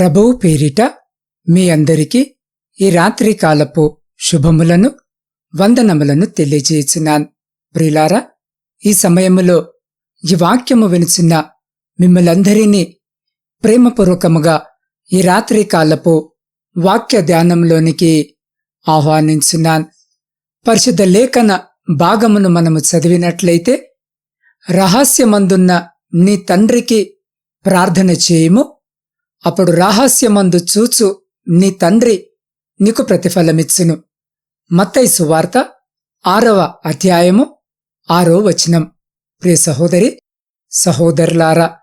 ప్రభువు పేరిట మీ అందరికీ ఈ రాత్రి కాలపు శుభములను వందనములను తెలియజేసినాన్. ప్రిలారా ఈ సమయములో ఈ వాక్యము వినిచిన మిమ్మలందరినీ ప్రేమపూర్వకముగా ఈ రాత్రి కాలపు వాక్య ధ్యానంలోనికి ఆహ్వానించున్నాన్ పరిశుద్ధ లేఖన భాగమును మనము చదివినట్లయితే రహస్యమందున్న నీ తండ్రికి ప్రార్థన చేయము. అప్పుడు రహస్యమందు చూచు నీ తండ్రి నీకు ప్రతిఫలమిచ్చును. మత్తై సువార్త ఆరవ అధ్యాయము ఆరో వచనం. ప్రియ సహోదరి సహోదరులారా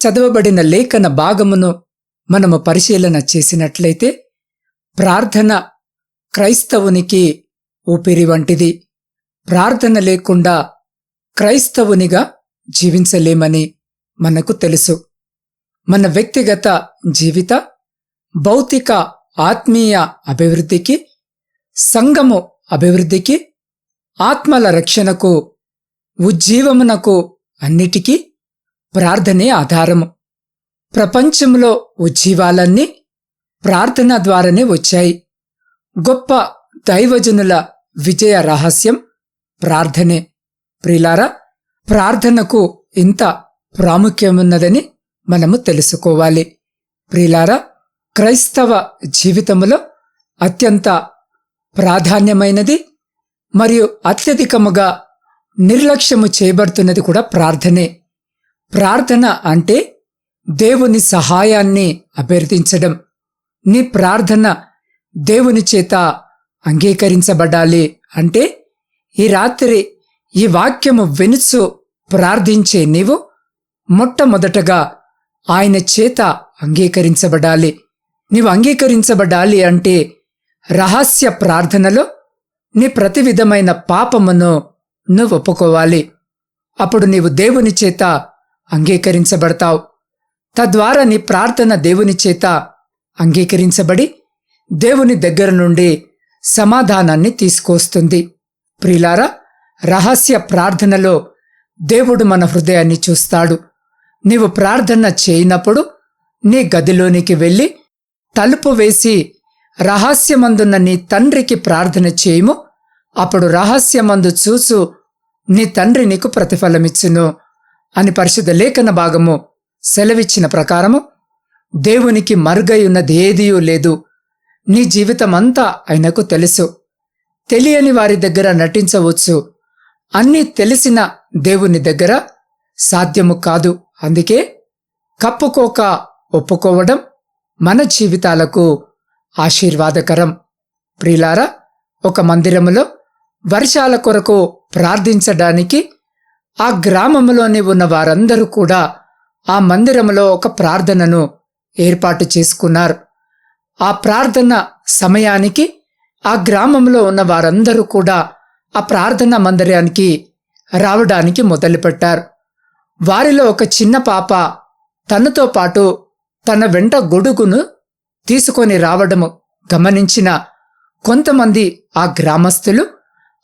చదవబడిన లేఖన భాగమును మనము పరిశీలన చేసినట్లయితే ప్రార్థన క్రైస్తవునికి ఊపిరి వంటిది. ప్రార్థన లేకుండా క్రైస్తవునిగా జీవించలేమని మనకు తెలుసు. మన వ్యక్తిగత జీవిత భౌతిక ఆత్మీయ అభివృద్ధికి సంఘము అభివృద్ధికి ఆత్మల రక్షణకు ఉజ్జీవమునకు అన్నిటికీ ప్రార్థనే ఆధారము. ప్రపంచంలో ఉజ్జీవాలన్నీ ప్రార్థన ద్వారానే వచ్చాయి. గొప్ప దైవజనుల విజయ రహస్యం ప్రార్థనే. ప్రిలారా ప్రార్థనకు ఇంత ప్రాముఖ్యమున్నదని మనము తెలుసుకోవాలి. ప్రిలారా క్రైస్తవ జీవితములో అత్యంత ప్రాధాన్యమైనది మరియు అత్యధికముగా నిర్లక్ష్యము చేయబడుతున్నది కూడా ప్రార్థనే. ప్రార్థన అంటే దేవుని సహాయాన్ని అభ్యర్థించడం. నీ ప్రార్థన దేవుని చేత అంగీకరించబడాలి అంటే ఈ రాత్రి ఈ వాక్యము వెనుచు ప్రార్థించే నీవు మొట్టమొదటగా ఆయన చేత అంగీకరించబడాలి. నీవు అంగీకరించబడాలి అంటే రహస్య ప్రార్థనలో నీ ప్రతి విధమైన పాపమును నువ్వు ఒప్పుకోవాలి. అప్పుడు నీవు దేవుని చేత అంగీకరించబడతావు. తద్వారా నీ ప్రార్థన దేవుని చేత అంగీకరించబడి దేవుని దగ్గర నుండి సమాధానాన్ని తీసుకొస్తుంది. ప్రిలారా రహస్య ప్రార్థనలో దేవుడు మన హృదయాన్ని చూస్తాడు. నీవు ప్రార్థన చేయనప్పుడు నీ గదిలోనికి వెళ్ళి తలుపు వేసి రహస్యమందున్న నీ తండ్రికి ప్రార్థన చేయము. అప్పుడు రహస్యమందు చూచు నీ తండ్రి నీకు ప్రతిఫలమిచ్చును అని పరిశుద్ధ లేఖన భాగము సెలవిచ్చిన ప్రకారము దేవునికి మరుగై ఏదియూ లేదు. నీ జీవితమంతా ఆయనకు తెలుసు. తెలియని వారి దగ్గర నటించవచ్చు. అన్నీ తెలిసిన దేవుని దగ్గర సాధ్యము కాదు. అందుకే కప్పుకోక ఒప్పుకోవడం మన జీవితాలకు ఆశీర్వాదకరం. ప్రిలారా ఒక మందిరములో వర్షాల కొరకు ప్రార్థించడానికి ఆ గ్రామంలోని ఉన్న వారందరూ కూడా ఆ మందిరములో ఒక ప్రార్థనను ఏర్పాటు చేసుకున్నారు. ఆ ప్రార్థన సమయానికి ఆ గ్రామంలో ఉన్న వారందరూ కూడా ఆ ప్రార్థన మందిరానికి రావడానికి మొదలుపెట్టారు. వారిలో ఒక చిన్న పాప తనతో పాటు తన వెంట గొడుగును తీసుకొని రావడము గమనించిన కొంతమంది ఆ గ్రామస్తులు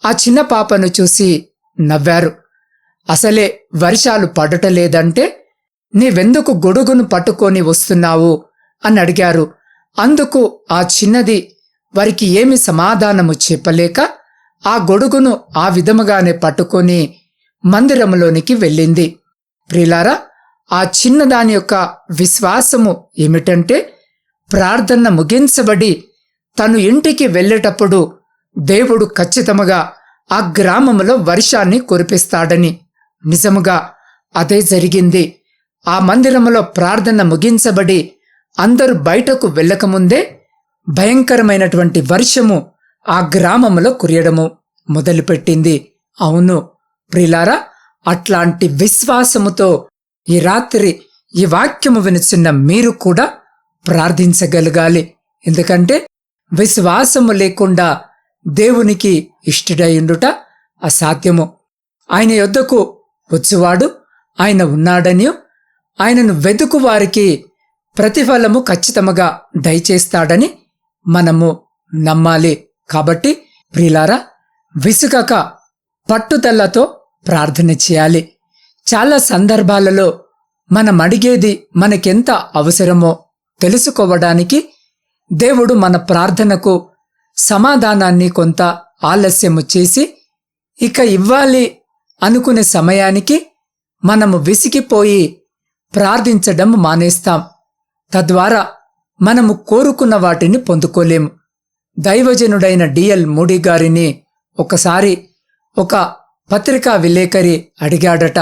ఆ చిన్న పాపను చూసి నవ్వారు. అసలే వర్షాలు పడటలేదంటే నీవెందుకు గొడుగును పట్టుకొని వస్తున్నావు? అని అడిగారు. అందుకు ఆ చిన్నది వారికి ఏమి సమాధానము చెప్పలేక ఆ గొడుగును ఆ విధముగానే పట్టుకొని మందిరంలోనికి వెళ్ళింది. ప్రిలారా ఆ చిన్నదాని యొక్క విశ్వాసము ఏమిటంటే ప్రార్థన ముగించబడి తను ఇంటికి వెళ్ళేటప్పుడు దేవుడు ఖచ్చితముగా ఆ గ్రామంలో వర్షాన్ని కురిపిస్తాడని నిజముగా అదే జరిగింది. ఆ మందిరములో ప్రార్థన ముగించబడి అందరూ బయటకు వెళ్ళకముందే భయంకరమైనటువంటి వర్షము ఆ గ్రామములో కురియడము మొదలుపెట్టింది. అవును ప్రిలారా అట్లాంటి విశ్వాసముతో ఈ రాత్రి ఈ వాక్యము వినుచున్న మీరు కూడా ప్రార్థించగలగాలి. ఎందుకంటే విశ్వాసము లేకుండా దేవునికి ఇష్టడయుండుట అసాధ్యము. ఆయన యొద్దకు వచ్చువాడు ఆయన ఉన్నాడని ఆయనను వెతుకు వారికి ప్రతిఫలము ఖచ్చితముగా దయచేస్తాడని మనము నమ్మాలి. కాబట్టి ప్రిలారా విసుగక పట్టుదలతో ప్రార్థన చేయాలి. చాలా సందర్భాలలో మనం అడిగేది మనకెంత అవసరమో తెలుసుకోవడానికి దేవుడు మన ప్రార్థనకు సమాధానాన్ని కొంత ఆలస్యము చేసి ఇక ఇవ్వాలి అనుకునే సమయానికి మనము విసిగిపోయి ప్రార్థించడం మానేస్తాం. తద్వారా మనము కోరుకున్న వాటిని పొందుకోలేము. దైవజనుడైన డిఎల్ మూడి గారిని ఒకసారి ఒక పత్రికా విలేకరి అడిగాడట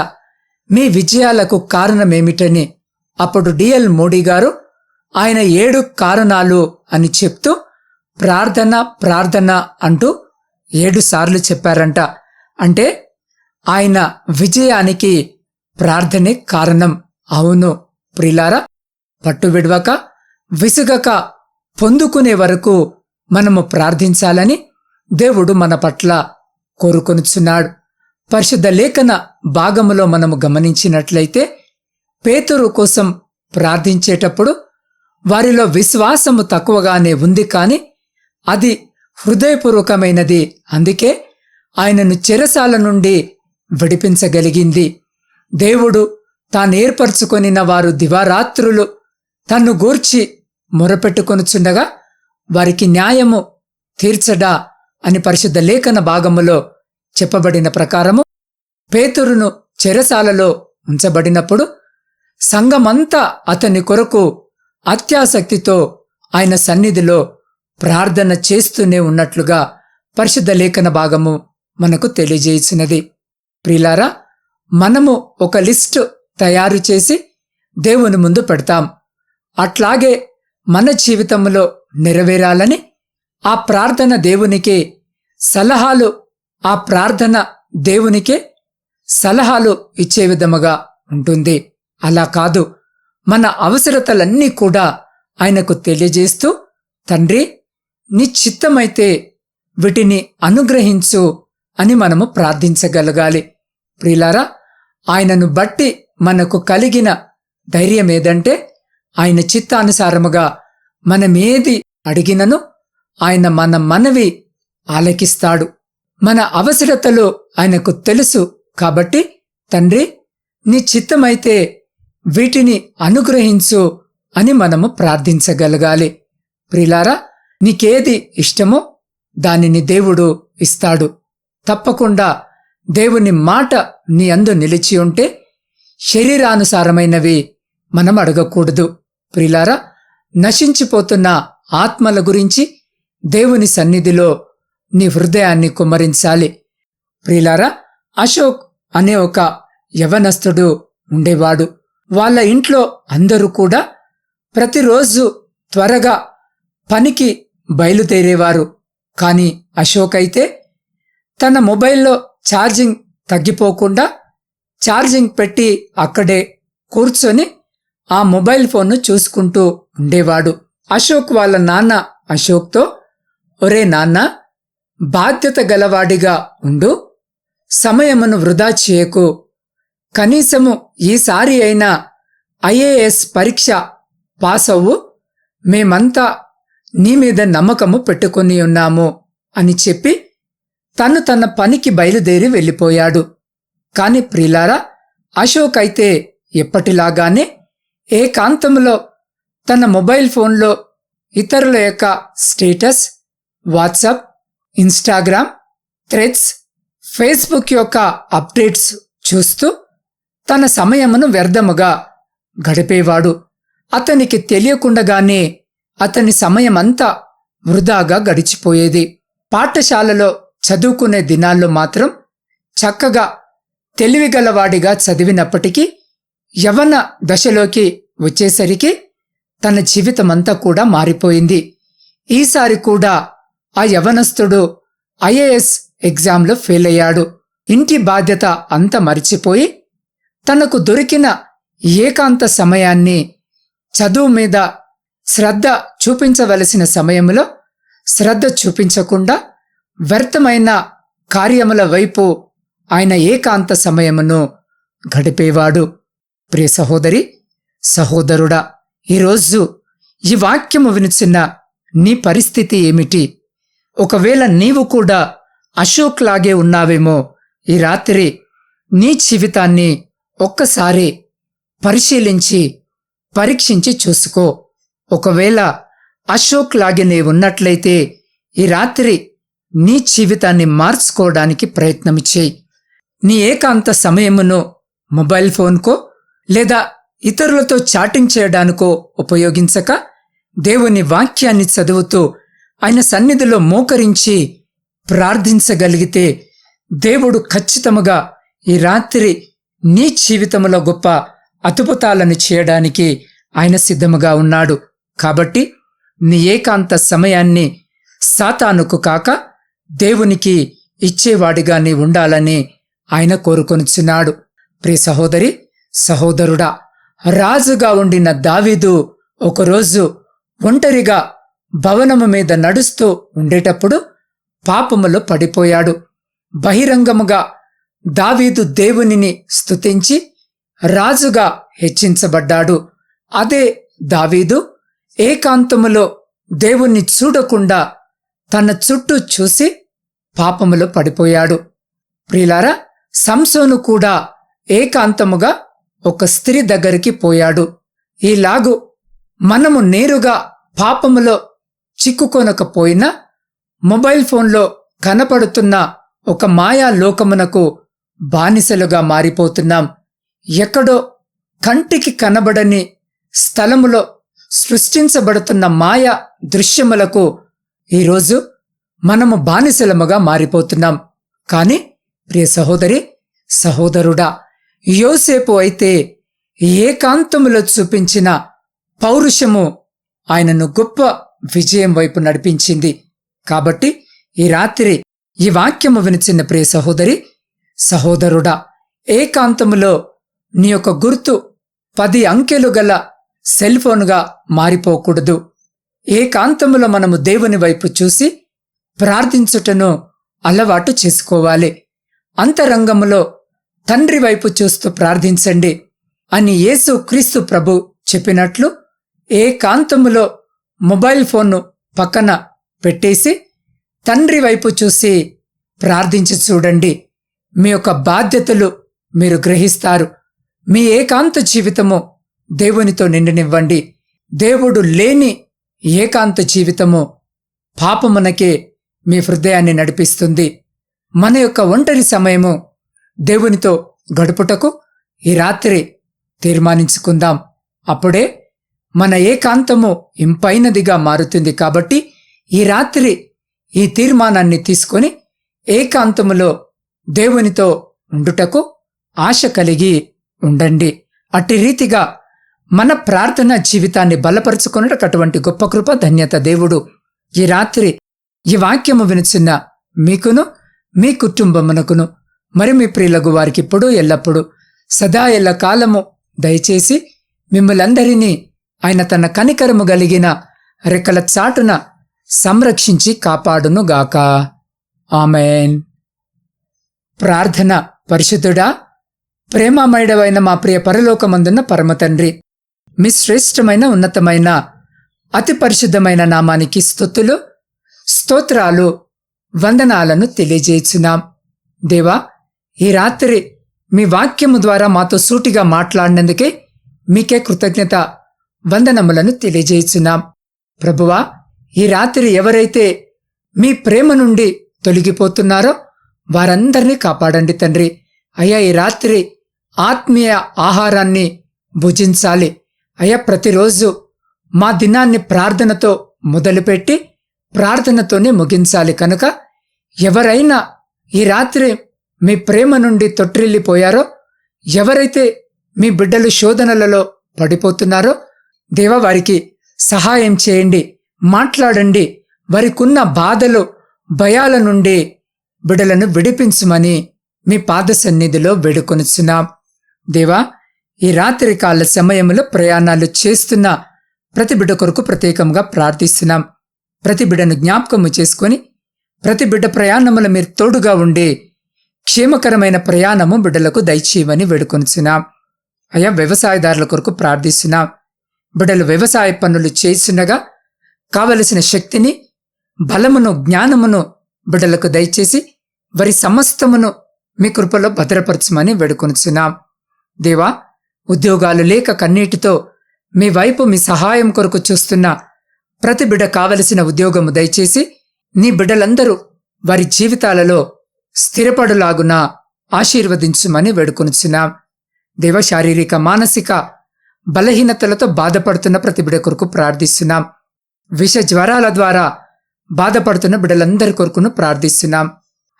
మీ విజయాలకు కారణమేమిటని? అప్పుడు డిఎల్ మోడీ గారు ఆయన ఏడు కారణాలు అని చెప్తూ ప్రార్థన ప్రార్థన అంటూ ఏడుసార్లు చెప్పారంట. అంటే ఆయన విజయానికి ప్రార్థనే కారణం. అవును ప్రిలారా పట్టు విడవక విసుగక పొందుకునే వరకు మనము ప్రార్థించాలని దేవుడు మన పట్ల కోరుకొనుచున్నాడు. పరిశుద్ధ లేఖన భాగములో మనము గమనించినట్లయితే పేతురు కోసం ప్రార్థించేటప్పుడు వారిలో విశ్వాసము తక్కువగానే ఉంది కాని అది హృదయపూర్వకమైనది. అందుకే ఆయనను చెరసాల నుండి విడిపించగలిగింది. దేవుడు తానేర్పరచుకొనిన వారు దివారాత్రులు తన్ను గూర్చి మొరపెట్టుకొనుచుండగా వారికి న్యాయము తీర్చడా అని పరిశుద్ధ లేఖన భాగములో చెప్పబడిన ప్రకారము పేతురును చెరసాలలో ఉంచబడినప్పుడు సంఘమంతా అతని కొరకు అత్యాసక్తితో ఆయన సన్నిధిలో ప్రార్థన చేస్తూనే ఉన్నట్లుగా పరిశుద్ధ లేఖన భాగము మనకు తెలియజేసినది. ప్రిలారా మనము ఒక లిస్టు తయారు చేసి దేవుని ముందు పెడతాం. అట్లాగే మన జీవితంలో నెరవేరాలని ఆ ప్రార్థన దేవునికి సలహాలు ఆ ప్రార్థన దేవునికే సలహాలు ఇచ్చే విధముగా ఉంటుంది. అలా కాదు మన అవసరతలన్నీ కూడా ఆయనకు తెలియజేస్తూ తండ్రి నీ చిత్తమైతే వీటిని అనుగ్రహించు అని మనము ప్రార్థించగలగాలి. ప్రిలారా ఆయనను బట్టి మనకు కలిగిన ధైర్యం ఏదంటే ఆయన చిత్తానుసారముగా మనమేది అడిగినను ఆయన మన మనవి ఆలకిస్తాడు. మన అవసరతలు ఆయనకు తెలుసు. కాబట్టి తండ్రి నీ చిత్తమైతే వీటిని అనుగ్రహించు అని మనము ప్రార్థించగలగాలి. ప్రిలారా నీకేది ఇష్టమో దానిని దేవుడు ఇస్తాడు. తప్పకుండా దేవుని మాట నీ అందు నిలిచి ఉంటే శరీరానుసారమైనవి మనం అడగకూడదు. ప్రిలారా నశించిపోతున్న ఆత్మల గురించి దేవుని సన్నిధిలో నీ హృదయాన్ని కుమ్మరించాలి. ప్రిలారా అశోక్ అనే ఒక యవనస్తుడు ఉండేవాడు. వాళ్ళ ఇంట్లో అందరూ కూడా ప్రతిరోజు త్వరగా పనికి బయలుదేరేవారు. కాని అశోక్ అయితే తన మొబైల్లో ఛార్జింగ్ తగ్గిపోకుండా ఛార్జింగ్ పెట్టి అక్కడే కూర్చొని ఆ మొబైల్ ఫోన్ను చూసుకుంటూ ఉండేవాడు. అశోక్ వాళ్ళ నాన్న అశోక్తో ఒరే నాన్న బాధ్యత గలవాడిగా ఉండు. సమయమును వృధా చేయకు. కనీసము ఈసారి అయినా ఐఏఎస్ పరీక్ష పాస్ అవ్వు మేమంతా నీ మీద నమ్మకము పెట్టుకుని ఉన్నాము అని చెప్పి తను తన పనికి బయలుదేరి వెళ్ళిపోయాడు. కాని ప్రిలారా అశోక్ అయితే ఎప్పటిలాగానే ఏకాంతంలో తన మొబైల్ ఫోన్లో ఇతరుల యొక్క status WhatsApp Instagram Threads Facebook యొక్క అప్డేట్స్ చూస్తూ తన సమయమును వ్యర్థముగా గడిపేవాడు. అతనికి తెలియకుండగానే అతని సమయమంతా వృధాగా గడిచిపోయేది. పాఠశాలలో చదువుకునే దినాల్లో మాత్రం చక్కగా తెలివిగలవాడిగా చదివినప్పటికీ యవన దశలోకి వచ్చేసరికి తన జీవితమంతా కూడా మారిపోయింది. ఈసారి కూడా ఆ యవనస్తుడు ఐఏఎస్ ఎగ్జామ్లో ఫెయిల్ అయ్యాడు. ఇంటి బాధ్యత అంత మరిచిపోయి తనకు దొరికిన ఏకాంత సమయాన్ని చదువు మీద శ్రద్ధ చూపించవలసిన సమయంలో శ్రద్ధ చూపించకుండా వ్యర్థమైన కార్యముల వైపు ఆయన ఏకాంత సమయమును గడిపేవాడు. ప్రియ సహోదరి సహోదరుడా ఈరోజు ఈ వాక్యము వినిచిన నీ పరిస్థితి ఏమిటి? ఒకవేళ నీవు కూడా అశోక్ లాగే ఉన్నావేమో ఈ రాత్రి నీ జీవితాన్ని ఒక్కసారి పరిశీలించి పరీక్షించి చూసుకో. ఒకవేళ అశోక్ లాగే నీ ఉన్నట్లయితే ఈ రాత్రి నీ జీవితాన్ని మార్చుకోవడానికి ప్రయత్నం చేయి. నీ ఏకాంత సమయమును మొబైల్ ఫోన్కో లేదా ఇతరులతో చాటింగ్ చేయడానికో ఉపయోగించక దేవుని వాక్యాన్ని చదువుతూ ఆయన సన్నిధిలో మోకరించి ప్రార్థించగలిగితే దేవుడు ఖచ్చితముగా ఈ రాత్రి నీ జీవితంలో గొప్ప అద్భుతాలను చేయడానికి ఆయన సిద్ధముగా ఉన్నాడు. కాబట్టి నీ ఏకాంత సమయాన్ని సాతానుకు కాక దేవునికి ఇచ్చేవాడిగా నీ ఉండాలని ఆయన కోరుకొనుచున్నాడు. ప్రియ సహోదరి సహోదరుడా రాజుగా ఉండిన దావీదు ఒకరోజు ఒంటరిగా భవనము మీద నడుస్తూ ఉండేటప్పుడు పాపములో పడిపోయాడు. బహిరంగముగా దావీదు దేవునిని స్తుతించి రాజుగా హెచ్చించబడ్డాడు. అదే దావీదు ఏకాంతములో దేవుణ్ణి చూడకుండా తన చుట్టూ చూసి పాపములో పడిపోయాడు. ప్రిలారా సంసోను కూడా ఏకాంతముగా ఒక స్త్రీ దగ్గరికి పోయాడు. ఈలాగు మనము నేరుగా పాపములో చిక్కుకొనకపోయినా మొబైల్ ఫోన్లో కనపడుతున్న ఒక మాయా లోకమునకు బానిసలుగా మారిపోతున్నాం. ఎక్కడో కంటికి కనబడని స్థలములో సృష్టించబడుతున్న మాయా దృశ్యములకు ఈరోజు మనము బానిసలముగా మారిపోతున్నాం. కాని ప్రియ సహోదరి సహోదరుడా యోసేపు అయితే ఏకాంతములో చూపించిన పౌరుషము ఆయనను గొప్ప విజయం వైపు నడిపించింది. కాబట్టి ఈ రాత్రి ఈ వాక్యము వినిచిన ప్రియ సహోదరి సహోదరుడా ఏకాంతములో నీ యొక్క గుర్తు పది అంకెలు గల సెల్ ఫోన్గా మారిపోకూడదు. ఏకాంతములో మనము దేవుని వైపు చూసి ప్రార్థించుటను అలవాటు చేసుకోవాలి. అంతరంగములో తండ్రి వైపు చూస్తూ ప్రార్థించండి అని యేసు క్రీస్తు ప్రభు చెప్పినట్లు ఏకాంతములో మొబైల్ ఫోన్ను పక్కన పెట్టేసి తండ్రి వైపు చూసి ప్రార్థించి చూడండి. మీ యొక్క బాధ్యతలు మీరు గ్రహిస్తారు. మీ ఏకాంత జీవితము దేవునితో నిండినివ్వండి. దేవుడు లేని ఏకాంత జీవితము పాపమునకే మీ హృదయాన్ని నడిపిస్తుంది. మన యొక్క ఒంటరి సమయము దేవునితో గడుపుటకు ఈ రాత్రి తీర్మానించుకుందాం. అప్పుడే మన ఏకాంతము ఇంపైనదిగా మారుతుంది కాబట్టి ఈ రాత్రి ఈ తీర్మానాన్ని తీసుకొని ఏకాంతములో దేవునితో ఉండుటకు ఆశ కలిగి ఉండండి. అట్టి రీతిగా మన ప్రార్థన జీవితాన్ని బలపరుచుకున్నట్టు అటువంటి గొప్ప కృప ధన్యత దేవుడు ఈ రాత్రి ఈ వాక్యము వినుచున్న మీకును మీ కుటుంబమునకును మరి మీ ప్రియులకు వారికి ఇప్పుడు ఎల్లప్పుడూ సదా ఎల్ల కాలము దయచేసి మిమ్మలందరినీ ఆయన తన కనికరము కలిగిన రెక్కల చాటున సంరక్షించి కాపాడునుగాక. ఆమెన్. ప్రార్థన పరిశుద్ధుడా ప్రేమమయుడవైన మా ప్రియ పరలోకమందున్న పరమతండ్రి మీ శ్రేష్టమైన ఉన్నతమైన అతి పరిశుద్ధమైన నామానికి స్థుతులు స్తోత్రాలు వందనాలను తెలియజేయుచున్నాం. దేవా ఈ రాత్రి మీ వాక్యము ద్వారా మాతో సూటిగా మాట్లాడినందుకే మీకే కృతజ్ఞత వందనములను తెలియజేయుచున్నాం. ప్రభువా ఈ రాత్రి ఎవరైతే మీ ప్రేమ నుండి తొలగిపోతున్నారో వారందరినీ కాపాడండి తండ్రి. అయ్యా ఈ రాత్రి ఆత్మీయ ఆహారాన్ని భుజించాలి. అయ్యా ప్రతిరోజు మా దినాన్ని ప్రార్థనతో మొదలుపెట్టి ప్రార్థనతోనే ముగించాలి కనుక ఎవరైనా ఈ రాత్రి మీ ప్రేమ నుండి తొట్టిల్లిపోయారో ఎవరైతే మీ బిడ్డలు శోధనలలో పడిపోతున్నారో దేవ వారికి సహాయం చేయండి. మాట్లాడండి. వారికున్న బాధలు భయాల నుండి బిడలను విడిపించమని మీ పాద సన్నిధిలో వేడుకొనుచున్నాం. దేవా ఈ రాత్రి కాల సమయంలో ప్రయాణాలు చేస్తున్న ప్రతి బిడ్డ కొరకు ప్రత్యేకంగా ప్రార్థిస్తున్నాం. ప్రతి బిడ్డను జ్ఞాపకము చేసుకొని ప్రతి బిడ్డ ప్రయాణముల మీరు తోడుగా ఉండి క్షేమకరమైన ప్రయాణము బిడ్డలకు దయచేయమని వేడుకొనుచున్నాం. అయా వ్యవసాయదారుల కొరకు ప్రార్థిస్తున్నాం. బిడ్డలు వ్యవసాయ పనులు చేస్తుండగా కావలసిన శక్తిని బలమును జ్ఞానమును బిడ్డలకు దయచేసి వారి సమస్తమును మీ కృపలో భద్రపరచమని వేడుకొనుచున్నాం. దేవా ఉద్యోగాలు లేక కన్నీటితో మీ వైపు మీ సహాయం కొరకు చూస్తున్న ప్రతి బిడ్డ కావలసిన ఉద్యోగము దయచేసి నీ బిడ్డలందరూ వారి జీవితాలలో స్థిరపడులాగున ఆశీర్వదించుమని వేడుకొనుచున్నాం. దేవ శారీరక మానసిక బలహీనతలతో బాధపడుతున్న ప్రతి బిడ కొరకు ప్రార్థిస్తున్నాం. విష జ్వరాల ద్వారా బాధపడుతున్న బిడ్డలందరి కొరకును ప్రార్థిస్తున్నాం.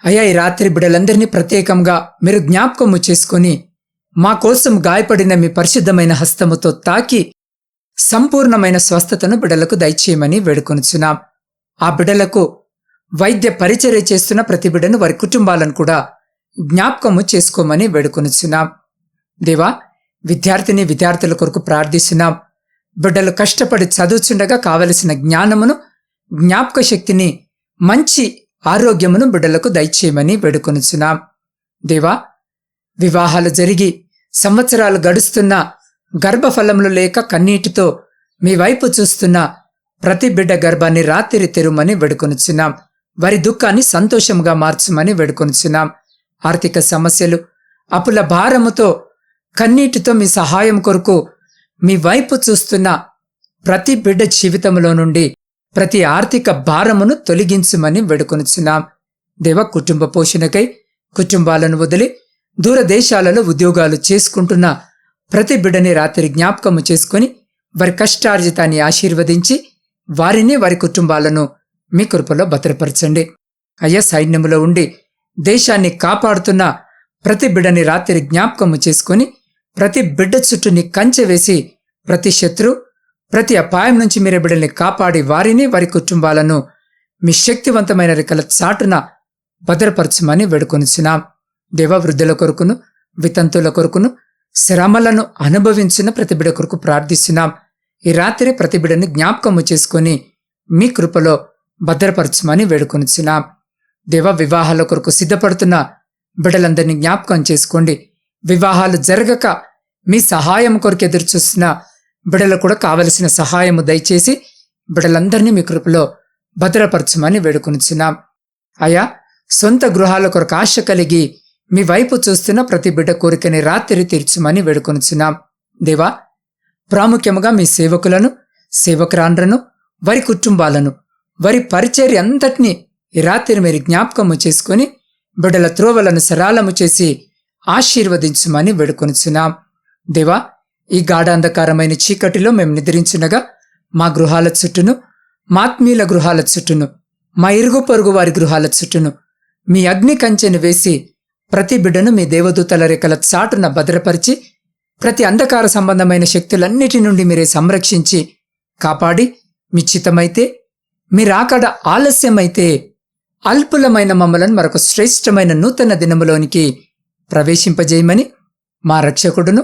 అయ్యా ఈ రాత్రి బిడ్డలందరినీ ప్రత్యేకంగా మీరు జ్ఞాపకము చేసుకొని మా కోసం గాయపడిన మీ పరిశుద్ధమైన హస్తముతో తాకి సంపూర్ణమైన స్వస్థతను బిడలకు దయచేయమని వేడుకొనుచున్నాం. ఆ బిడ్డలకు వైద్య పరిచర్య చేస్తున్న ప్రతి బిడను వారి కుటుంబాలను కూడా జ్ఞాపకము చేసుకోమని వేడుకొనుచున్నాం. దేవా విద్యార్థిని విద్యార్థుల కొరకు ప్రార్థిస్తున్నాం. బిడ్డలు కష్టపడి చదువుచుండగా కావలసిన జ్ఞానమును జ్ఞాపక శక్తిని మంచి ఆరోగ్యమును బిడ్డలకు దయచేయమని వేడుకొనుచున్నాం. దేవా వివాహాలు జరిగి సంవత్సరాలు గడుస్తున్న గర్భఫలములు లేక కన్నీటితో మీ వైపు చూస్తున్న ప్రతి బిడ్డ గర్భాన్ని రాత్రి తెరుమని వేడుకొనుచున్నాం. వారి దుఃఖాన్ని సంతోషంగా మార్చమని వేడుకొనుచున్నాం. ఆర్థిక సమస్యలు అప్పుల భారముతో కన్నీటితో మీ సహాయం కొరకు మీ వైపు చూస్తున్న ప్రతి బిడ్డ జీవితంలో నుండి ప్రతి ఆర్థిక భారమును తొలగించుమని వేడుకొనిచున్నాం. దేవ కుటుంబ పోషణకై కుటుంబాలను వదిలి దూరదేశాలలో ఉద్యోగాలు చేసుకుంటున్న ప్రతి బిడ్డని రాత్రి జ్ఞాపకము చేసుకొని వారి కష్టార్జితాన్ని ఆశీర్వదించి వారిని వారి కుటుంబాలను మీ కృపలో భద్రపరచండి. అయ్యా సైన్యములో ఉండి దేశాన్ని కాపాడుతున్న ప్రతి బిడ్డని రాత్రి జ్ఞాపకము చేసుకొని ప్రతి బిడ్డ చుట్టూని కంచె వేసి ప్రతి శత్రు ప్రతి అపాయం నుంచి మీరే బిడ్డల్ని కాపాడి వారిని వారి కుటుంబాలను మీ శక్తివంతమైన రెక్కల చాటున భద్రపరచమని వేడుకొనిచున్నాం. దేవవృద్ధుల కొరకును వితంతుల కొరకును శ్రమలను అనుభవించిన ప్రతి బిడ కొరకు ప్రార్థిస్తున్నాం. ఈ రాత్రి ప్రతి బిడని జ్ఞాపకము చేసుకొని మీ కృపలో భద్రపరచమని వేడుకొనిచున్నాం. దేవ వివాహాల కొరకు సిద్ధపడుతున్న బిడ్డలందరినీ జ్ఞాపకం చేసుకోండి. వివాహాలు జరగక మీ సహాయం కొరకు ఎదురుచూస్తున్న బిడ్డలకు కూడా కావలసిన సహాయము దయచేసి బిడ్డలందరినీ మీ కృపలో భద్రపరచమని వేడుకొనిచున్నాం. అయా సొంత గృహాల కొరకు ఆశ కలిగి మీ వైపు చూస్తున్న ప్రతి బిడ్డ కోరికని రాత్రి తీర్చమని వేడుకొనిచున్నాం. దేవా ప్రాముఖ్యముగా మీ సేవకులను సేవకురాండ్రను వారి కుటుంబాలను వారి పరిచర్య అంతటినీ ఈ రాత్రి మీరు జ్ఞాపకము చేసుకొని బిడ్డల త్రోవలను సరాలము చేసి ఆశీర్వదించమని వేడుకొనిచున్నాం. దేవా ఈ గాఢాంధకారమైన చీకటిలో మేము నిద్రించినగా మా గృహాల చుట్టూను మాత్మీయుల గృహాల చుట్టూను మా ఇరుగు పొరుగు వారి గృహాల చుట్టూను మీ అగ్ని కంచెను వేసి ప్రతి బిడ్డను మీ దేవదూతల రెక్కల చాటున భద్రపరిచి ప్రతి అంధకార సంబంధమైన శక్తులన్నిటి నుండి మీరే సంరక్షించి కాపాడి మీ చిత్తమైతే మీరాకడ ఆలస్యమైతే అల్పులమైన మమ్మలను మరొక శ్రేష్టమైన నూతన దినములోనికి ప్రవేశింపజేయమని మా రక్షకుడును